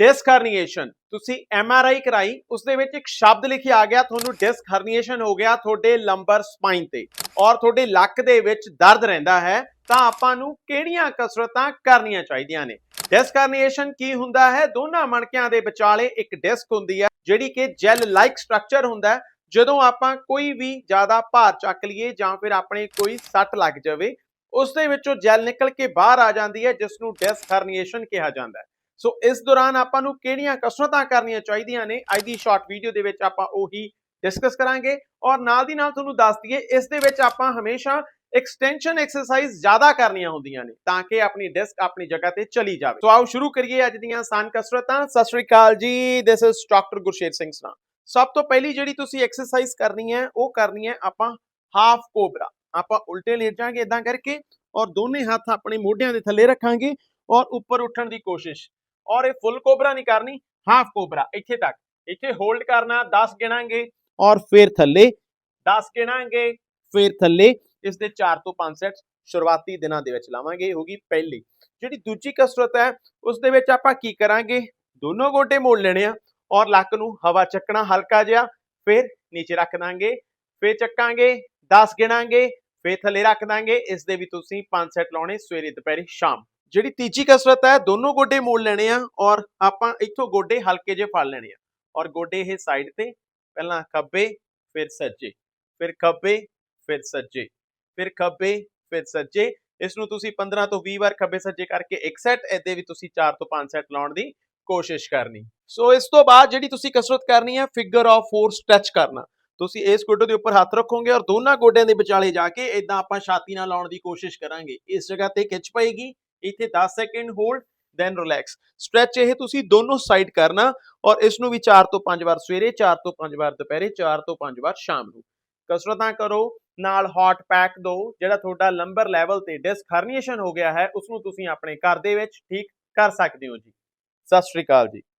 Disc ਹਰਨੀਏਸ਼ਨ ਤੁਸੀਂ M R I ਕਰਾਈ ਉਸ ਦੇ ਵਿੱਚ ਇੱਕ ਸ਼ਬਦ ਲਿਖਿਆ ਆ ਗਿਆ, ਤੁਹਾਨੂੰ ਡਿਸਕ ਹਰਨੀਏਸ਼ਨ ਹੋ ਗਿਆ ਤੁਹਾਡੇ ਲੰਬਰ ਸਪਾਈਨ ਤੇ। ਔਰ ਤੁਹਾਡੇ ਲੱਕ ਦੇ ਵਿੱਚ ਦਰਦ ਰਹਿੰਦਾ ਹੈ, ਤਾਂ ਆਪਾਂ ਨੂੰ ਕਿਹੜੀਆਂ ਕਸਰਤਾਂ ਕਰਨੀਆਂ ਚਾਹੀਦੀਆਂ ਨੇ? ਡਿਸਕ ਹਰਨੀਏਸ਼ਨ ਕੀ ਹੁੰਦਾ ਹੈ? ਦੋਨਾਂ ਮਣਕਿਆਂ ਦੇ ਵਿਚਾਲੇ ਇੱਕ ਡਿਸਕ ਹੁੰਦੀ ਹੈ, ਜਿਹੜੀ ਕਿ ਜੈਲ ਲਾਈਕ ਸਟਰਕਚਰ ਹੁੰਦਾ ਹੈ। ਜਦੋਂ ਆਪਾਂ ਕੋਈ ਵੀ ਜ਼ਿਆਦਾ ਭਾਰ ਚੱਕ ਲਈਏ ਜਾਂ ਫਿਰ ਆਪਣੇ ਕੋਈ ਸੱਟ ਲੱਗ ਜਾਵੇ ਉਸ ਦੇ ਵਿੱਚੋਂ ਜੈਲ ਨਿਕਲ ਕੇ ਬਾਹਰ ਆ ਜਾਂਦੀ ਹੈ ਜਿਸ ਨੂੰ ਡਿਸਕ ਹਰਨੀਏਸ਼ਨ ਕਿਹਾ ਜਾਂਦਾ ਹੈ। ਸੋ ਇਸ ਦੌਰਾਨ ਆਪਾਂ ਨੂੰ ਕਿਹੜੀਆਂ ਕਸਰਤਾਂ ਕਰਨੀਆਂ ਚਾਹੀਦੀਆਂ ਨੇ? ਅੱਜ ਦੀ ਸ਼ਾਰਟ ਵੀਡੀਓ ਦੇ ਵਿੱਚ ਆਪਾਂ ਉਹੀ ਡਿਸਕਸ ਕਰਾਂਗੇ ਔਰ ਨਾਲ ਦੀ ਨਾਲ ਤੁਹਾਨੂੰ ਦੱਸ ਦਈਏ, ਇਸ ਦੇ ਵਿੱਚ ਆਪਾਂ ਹਮੇਸ਼ਾ ਐਕਸਟੈਂਸ਼ਨ ਐਕਸਰਸਾਈਜ਼ ਜ਼ਿਆਦਾ ਕਰਨੀਆਂ ਹੁੰਦੀਆਂ ਨੇ ਤਾਂ ਕਿ ਆਪਣੀ ਡਿਸਕ ਆਪਣੀ ਜਗ੍ਹਾ ਤੇ ਚਲੀ ਜਾਵੇ। ਸੋ ਆਓ ਸ਼ੁਰੂ ਕਰੀਏ ਅੱਜ ਦੀਆਂ ਆਸਾਨ ਕਸਰਤਾਂ। ਸਤਿ ਸ਼੍ਰੀ ਅਕਾਲ ਜੀ this is doctor Gursher Singh ਸਨਾ ਸਭ ਤੋਂ ਪਹਿਲੀ ਜਿਹੜੀ ਤੁਸੀਂ ਐਕਸਰਸਾਈਜ਼ ਕਰਨੀ ਹੈ, ਉਹ ਕਰਨੀ ਹੈ ਆਪਾਂ ਹਾਫ ਕੋਬਰਾ ਆਪਾਂ ਉਲਟੇ ਲੇਟ ਜਾਾਂਗੇ ਇਦਾਂ ਕਰਕੇ ਔਰ ਦੋਨੇ ਹੱਥ ਆਪਣੇ ਮੋਢਿਆਂ ਦੇ ਥੱਲੇ ਰੱਖਾਂਗੇ ਔਰ ਉੱਪਰ ਉੱਠਣ ਦੀ ਕੋਸ਼ਿਸ਼ ਔਰ ਇਹ ਫੁੱਲ ਕੋਬਰਾ ਨਹੀਂ ਕਰਨੀ, ਹਾਫ ਕੋਬਰਾ, ਇੱਥੇ ਤੱਕ। ਇੱਥੇ ਹੋਲਡ ਕਰਨਾ 10 ਗਿਣਾਂਗੇ ਔਰ ਫਿਰ ਥੱਲੇ 10 ਗਿਣਾਂਗੇ, ਫਿਰ ਥੱਲੇ, ਇਸ ਦੇ 4 ਤੋਂ 5 ਸੈਟ ਸ਼ੁਰੂਆਤੀ ਦਿਨਾਂ ਦੇ ਵਿੱਚ ਲਾਵਾਂਗੇ, ਇਹ ਹੋਗੀ ਪਹਿਲੀ। ਜਿਹੜੀ ਦੂਜੀ ਕਸਰਤ ਹੈ, ਉਸ ਦੇ ਵਿੱਚ ਆਪਾਂ ਕੀ ਕਰਾਂਗੇ? ਦੋਨੋਂ ਗੋਡੇ ਮੋੜ ਲੈਣੇ ਆ, ਔਰ ਲੱਕ ਨੂੰ ਹਵਾ ਚੱਕਣਾ ਹਲਕਾ ਜਿਹਾ, ਫਿਰ ਨੀਚੇ ਰੱਖ ਦਾਂਗੇ, ਫਿਰ ਚੱਕਾਂਗੇ 10 ਗਿਣਾਂਗੇ, ਫਿਰ ਥੱਲੇ ਰੱਖ ਦਾਂਗੇ, ਇਸ ਦੇ ਵੀ ਤੁਸੀਂ 5 ਸੈਟ ਲਾਉਣੇ ਸਵੇਰੇ, ਦੁਪਹਿਰੇ, ਸ਼ਾਮ। ਜਿਹੜੀ ਤੀਜੀ ਕਸਰਤ ਹੈ, ਦੋਨੋਂ ਗੋਡੇ ਮੋੜ ਲੈਣੇ ਆ ਔਰ ਆਪਾਂ ਇੱਥੋਂ ਗੋਡੇ ਹਲਕੇ ਜਿਹੇ ਫੜ ਲੈਣੇ ਆ। ਔਰ ਗੋਡੇ ਇਹ ਸਾਈਡ ਤੇ, ਪਹਿਲਾਂ ਖੱਬੇ, ਫਿਰ ਸੱਜੇ, ਫਿਰ ਖੱਬੇ, ਫਿਰ ਸੱਜੇ, ਫਿਰ ਖੱਬੇ, ਫਿਰ ਸੱਜੇ। ਇਸ ਨੂੰ ਤੁਸੀਂ 15 ਤੋਂ 20 ਵਾਰ ਖੱਬੇ ਸੱਜੇ ਕਰਕੇ ਇੱਕ ਸੈਟ ਇਹਦੇ ਵੀ ਤੁਸੀਂ 4 ਤੋਂ 5 ਸੈਟ ਲਾਉਣ ਦੀ ਕੋਸ਼ਿਸ਼ ਕਰਨੀ। ਸੋ ਇਸ ਤੋਂ ਬਾਅਦ ਜਿਹੜੀ ਤੁਸੀਂ ਕਸਰਤ ਕਰਨੀ ਹੈ ਫਿਗਰ ਆਫ 4 ਸਟ੍ਰੈਚ ਕਰਨਾ। ਤੁਸੀਂ ਇਸ ਗੋਡੇ ਦੇ ਉੱਪਰ ਹੱਥ ਰੱਖੋਗੇ ਔਰ ਦੋਨਾਂ ਗੋਡਿਆਂ ਦੇ ਵਿਚਾਲੇ ਜਾ ਕੇ ਇਦਾਂ ਆਪਾਂ ਛਾਤੀ ਨਾਲ ਲਾਉਣ ਦੀ ਕੋਸ਼ਿਸ਼ ਕਰਾਂਗੇ। ਇਸ ਜਗ੍ਹਾ ਤੇ ਖਿੱਚ ਪਏਗੀ। ਇੱਥੇ 10 second hold then relax stretch ਇਹ ਤੁਸੀਂ ਦੋਨੋਂ ਸਾਈਡ ਕਰਨਾ ਔਰ ਇਸ ਨੂੰ ਵੀ 4 ਤੋਂ 5 ਵਾਰ ਸਵੇਰੇ 4 ਤੋਂ 5 ਵਾਰ ਦੁਪਹਿਰੇ 4 ਤੋਂ 5 ਵਾਰ ਸ਼ਾਮ ਨੂੰ। ਕਸਰਤਾਂ ਕਰੋ, ਨਾਲ ਹੌਟ ਪੈਕ ਦੋ, ਜਿਹੜਾ ਤੁਹਾਡਾ ਲੰਬਰ ਲੈਵਲ ਤੇ ਡਿਸਕ ਹਰਨੀਏਸ਼ਨ ਹੋ ਗਿਆ ਹੈ ਉਸ ਨੂੰ ਤੁਸੀਂ ਆਪਣੇ ਘਰ ਦੇ ਵਿੱਚ ਠੀਕ ਕਰ ਸਕਦੇ ਹੋ ਜੀ। ਸਤਿ ਸ਼੍ਰੀ ਅਕਾਲ ਜੀ।